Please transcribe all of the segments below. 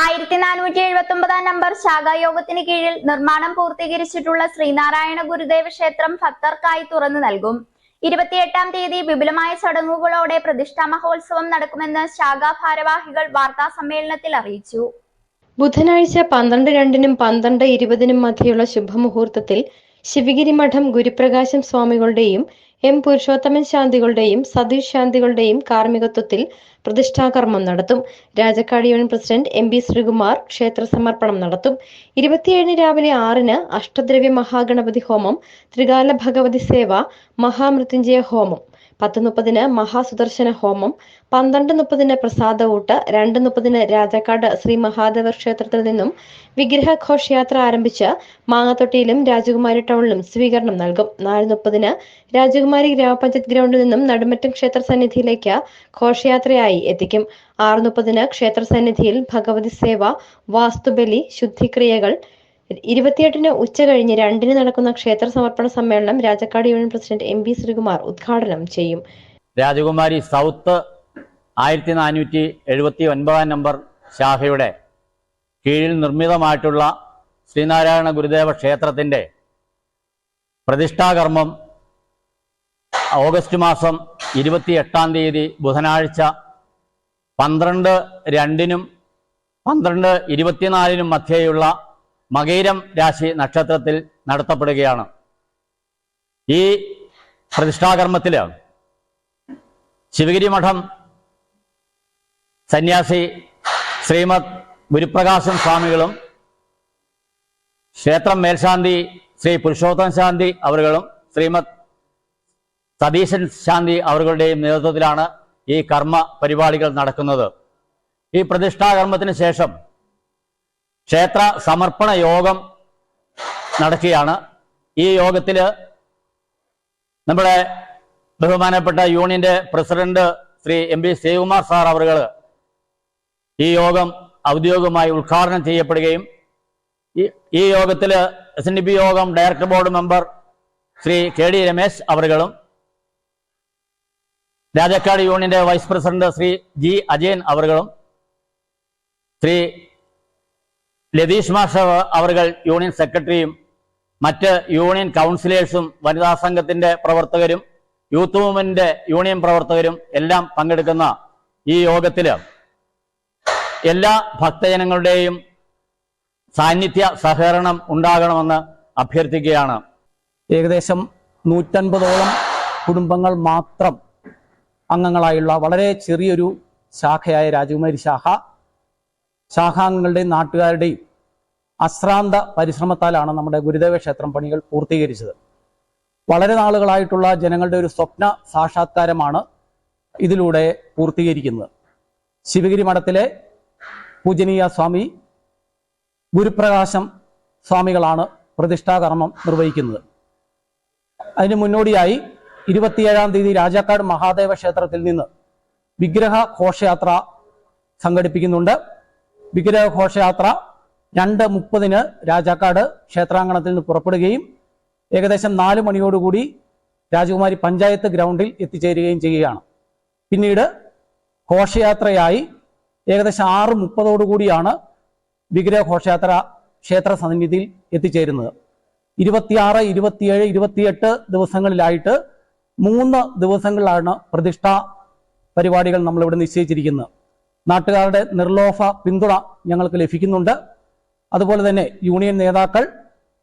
ആയിരത്തി നാനൂറ്റി എഴുപത്തി ഒമ്പതാം നമ്പർ ശാഖായോഗത്തിന് കീഴിൽ നിർമ്മാണം പൂർത്തീകരിച്ചിട്ടുള്ള ശ്രീനാരായണ ഗുരുദേവ ക്ഷേത്രം ഭക്തർക്കായി തുറന്നു നൽകും. ഇരുപത്തിയെട്ടാം തീയതി വിപുലമായ ചടങ്ങുകളോടെ പ്രതിഷ്ഠാ മഹോത്സവം നടക്കുമെന്ന് ശാഖാ ഭാരവാഹികൾ വാർത്താ സമ്മേളനത്തിൽ അറിയിച്ചു. ബുധനാഴ്ച പന്ത്രണ്ട് രണ്ടിനും പന്ത്രണ്ട് ഇരുപതിനും മധ്യയുള്ള ശുഭമുഹൂർത്തത്തിൽ ശിവഗിരി മഠം ഗുരുപ്രകാശം സ്വാമികളുടെയും എം പുരുഷോത്തമൻ ശാന്തികളുടെയും സതീഷ് ശാന്തികളുടെയും കാർമ്മികത്വത്തിൽ പ്രതിഷ്ഠാകർമ്മം നടത്തും. Rajakkad union president M B Sreekumar ക്ഷേത്ര സമർപ്പണം നടത്തും. ഇരുപത്തിയേഴിന് രാവിലെ ആറിന് അഷ്ടദ്രവ്യ മഹാഗണപതി ഹോമം ത്രികാല ഭഗവതി സേവ മഹാമൃത്യുഞ്ജയ ഹോമം. പത്ത് മുപ്പതിന് മഹാസുദർശന ഹോമം പന്ത്രണ്ട് മുപ്പതിന് പ്രസാദ ഊട്ട് രണ്ട് മുപ്പതിന് രാജാക്കാട് ശ്രീ മഹാദേവ ക്ഷേത്രത്തിൽ നിന്നും വിഗ്രഹഘോഷയാത്ര ആരംഭിച്ച് മാങ്ങത്തൊട്ടിയിലും രാജകുമാരി ടൗണിലും സ്വീകരണം നൽകും. നാല് മുപ്പതിന് രാജകുമാരി ഗ്രാമപഞ്ചായത്ത് ഗ്രൗണ്ടിൽ നിന്നും നടുമറ്റം ക്ഷേത്ര സന്നിധിയിലേക്ക് ഘോഷയാത്രയായി എത്തിക്കും. ആറ് മുപ്പതിന് ക്ഷേത്ര സന്നിധിയിൽ ഭഗവതി സേവ വാസ്തുബലി ശുദ്ധിക്രിയകൾ ഇരുപത്തിയെട്ടിന് ഉച്ച കഴിഞ്ഞ് രണ്ടിന് നടക്കുന്ന ക്ഷേത്ര സമർപ്പണ സമ്മേളനം Rajakkad union president M Sreekumar ഉദ്ഘാടനം ചെയ്യും. രാജകുമാരി സൗത്ത് ആയിരത്തി നാനൂറ്റി എഴുപത്തി ഒൻപതാം നമ്പർ ശാഖയുടെ കീഴിൽ നിർമ്മിതമായിട്ടുള്ള ശ്രീനാരായണ ഗുരുദേവ ക്ഷേത്രത്തിന്റെ പ്രതിഷ്ഠാകർമ്മം ഓഗസ്റ്റ് മാസം ഇരുപത്തി എട്ടാം തീയതി ബുധനാഴ്ച പന്ത്രണ്ട് രണ്ടിനും പന്ത്രണ്ട് ഇരുപത്തിനാലിനും മധ്യേയുള്ള മകയിരം രാശി നക്ഷത്രത്തിൽ നടത്തപ്പെടുകയാണ്. ഈ പ്രതിഷ്ഠാകർമ്മത്തിൽ ശിവഗിരി മഠം സന്യാസി ശ്രീമദ് ഗുരുപ്രകാശം സ്വാമികളും ക്ഷേത്രം മേൽശാന്തി ശ്രീ പുരുഷോത്തം ശാന്തി അവരുകളും ശ്രീമദ് സതീശൻ ശാന്തി അവരുടെയും നേതൃത്വത്തിലാണ് ഈ കർമ്മ പരിപാടികൾ നടക്കുന്നത്. ഈ പ്രതിഷ്ഠാകർമ്മത്തിന് ശേഷം ക്ഷേത്ര സമർപ്പണ യോഗം നടക്കുകയാണ്. ഈ യോഗത്തിൽ നമ്മുടെ ബഹുമാനപ്പെട്ട യൂണിയന്റെ president Sri M P Sreekumar sir അവറുകൾ ഈ യോഗം ഔദ്യോഗികമായി ഉദ്ഘാടനം ചെയ്യപ്പെടുകയും ഈ- ഈ യോഗത്തിൽ എസ് എൻ ഡി പി യോഗം director board member Sri K D Ramesh അവറുകളും Rajakkad യൂണിയന്റെ vice president Sri G Ajayan അവറുകളും Shri Latheesh മാഷ് അവർകൾ യൂണിയൻ സെക്രട്ടറിയും മറ്റ് യൂണിയൻ കൗൺസിലേഴ്സും വനിതാ സംഘത്തിന്റെ പ്രവർത്തകരും യൂത്ത് മൂവ്മെന്റിന്റെ യൂണിയൻ പ്രവർത്തകരും എല്ലാം പങ്കെടുക്കുന്ന ഈ യോഗത്തിൽ എല്ലാ ഭക്തജനങ്ങളുടെയും സാന്നിധ്യ സഹകരണം ഉണ്ടാകണമെന്ന് അഭ്യർത്ഥിക്കുകയാണ്. ഏകദേശം നൂറ്റൻപതോളം കുടുംബങ്ങൾ മാത്രം അംഗങ്ങളായുള്ള വളരെ ചെറിയൊരു ശാഖയായ രാജകുമാരി ശാഖ ശാഖാംഗങ്ങളുടെയും നാട്ടുകാരുടെയും അശ്രാന്ത പരിശ്രമത്താലാണ് നമ്മുടെ ഗുരുദേവ ക്ഷേത്രം പണികൾ പൂർത്തീകരിച്ചത്. വളരെ നാളുകളായിട്ടുള്ള ജനങ്ങളുടെ ഒരു സ്വപ്ന സാക്ഷാത്കാരമാണ് ഇതിലൂടെ പൂർത്തീകരിക്കുന്നത്. ശിവഗിരി മഠത്തിലെ പൂജനീയ സ്വാമി ഗുരുപ്രകാശം സ്വാമികളാണ് പ്രതിഷ്ഠാകർമ്മം നിർവഹിക്കുന്നത്. അതിന് മുന്നോടിയായി ഇരുപത്തിയേഴാം തീയതി രാജാക്കാട് മഹാദേവ ക്ഷേത്രത്തിൽ നിന്ന് വിഗ്രഹ ഘോഷയാത്ര സംഘടിപ്പിക്കുന്നുണ്ട്. വിഗ്രഹ ഘോഷയാത്ര രണ്ട് മുപ്പതിന് രാജാക്കാട് ക്ഷേത്രാങ്കണത്തിൽ നിന്ന് പുറപ്പെടുകയും ഏകദേശം നാല് മണിയോടുകൂടി രാജകുമാരി പഞ്ചായത്ത് ഗ്രൗണ്ടിൽ എത്തിച്ചേരുകയും ചെയ്യുകയാണ്. പിന്നീട് ഘോഷയാത്രയായി ഏകദേശം ആറ് മുപ്പതോടുകൂടിയാണ് വിഗ്രഹ ഘോഷയാത്ര ക്ഷേത്ര സന്നിധിയിൽ എത്തിച്ചേരുന്നത്. ഇരുപത്തിയാറ് ഇരുപത്തിയേഴ് ഇരുപത്തിയെട്ട് ദിവസങ്ങളിലായിട്ട് മൂന്ന് ദിവസങ്ങളിലാണ് പ്രതിഷ്ഠാ പരിപാടികൾ നമ്മളിവിടെ നിശ്ചയിച്ചിരിക്കുന്നത്. നാട്ടുകാരുടെ നിർലോഭ പിന്തുണ ഞങ്ങൾക്ക് ലഭിക്കുന്നുണ്ട്. അതുപോലെ തന്നെ യൂണിയൻ നേതാക്കൾ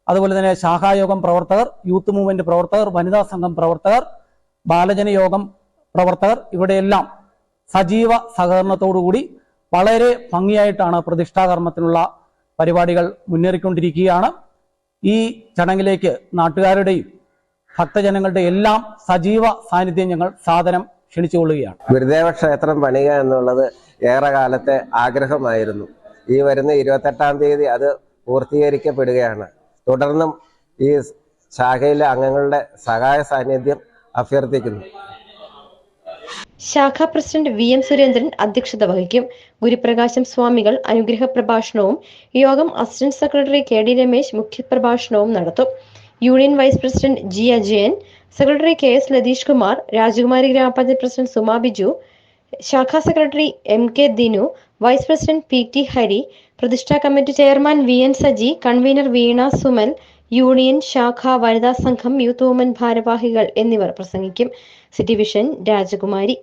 അതുപോലെ തന്നെ ശാഖായോഗം പ്രവർത്തകർ യൂത്ത് മൂവ്മെന്റ് പ്രവർത്തകർ വനിതാ സംഘം പ്രവർത്തകർ ബാലജന യോഗം പ്രവർത്തകർ ഇവിടെയെല്ലാം സജീവ സഹകരണത്തോടുകൂടി വളരെ ഭംഗിയായിട്ടാണ് പ്രതിഷ്ഠാകർമ്മത്തിനുള്ള പരിപാടികൾ മുന്നേറിക്കൊണ്ടിരിക്കുകയാണ്. ഈ ചടങ്ങിലേക്ക് നാട്ടുകാരുടെയും ഭക്തജനങ്ങളുടെ എല്ലാം സജീവ സാന്നിധ്യം ഞങ്ങൾ സാദരം ക്ഷണിച്ചുകൊള്ളുകയാണ്. ഗുരുദേവ ക്ഷേത്രം പണിയുക എന്നുള്ളത് ഏറെ കാലത്തെ ആഗ്രഹമായിരുന്നു. ഈ വരുന്ന ഇരുപത്തെട്ടാം തീയതി അത് പൂർത്തീകരിക്കപ്പെടുകയാണ്. തുടർന്നും ഈ ശാഖയിലെ അംഗങ്ങളുടെ സഹായ സാന്നിധ്യം അഭ്യർത്ഥിക്കുന്നു. ശാഖാ പ്രസിഡന്റ് വി എം സുരേന്ദ്രൻ അധ്യക്ഷത വഹിക്കും. ഗുരുപ്രകാശം സ്വാമികൾ അനുഗ്രഹ പ്രഭാഷണവും യോഗം assistant secretary K D Ramesh മുഖ്യപ്രഭാഷണവും നടത്തും. Union vice president G Ajayan secretary K S Latheesh Kumar Rajakumari grama panchayat president Suma Biju ശാഖാ secretary M K Dinu vice president P T Hari പ്രതിഷ്ഠാ committee chairman V N Saji convener Veena Suman union ശാഖ വനിതാ സംഘം youth woman ഭാരവാഹികൾ എന്നിവർ പ്രസംഗിക്കും. City vision രാജകുമാരി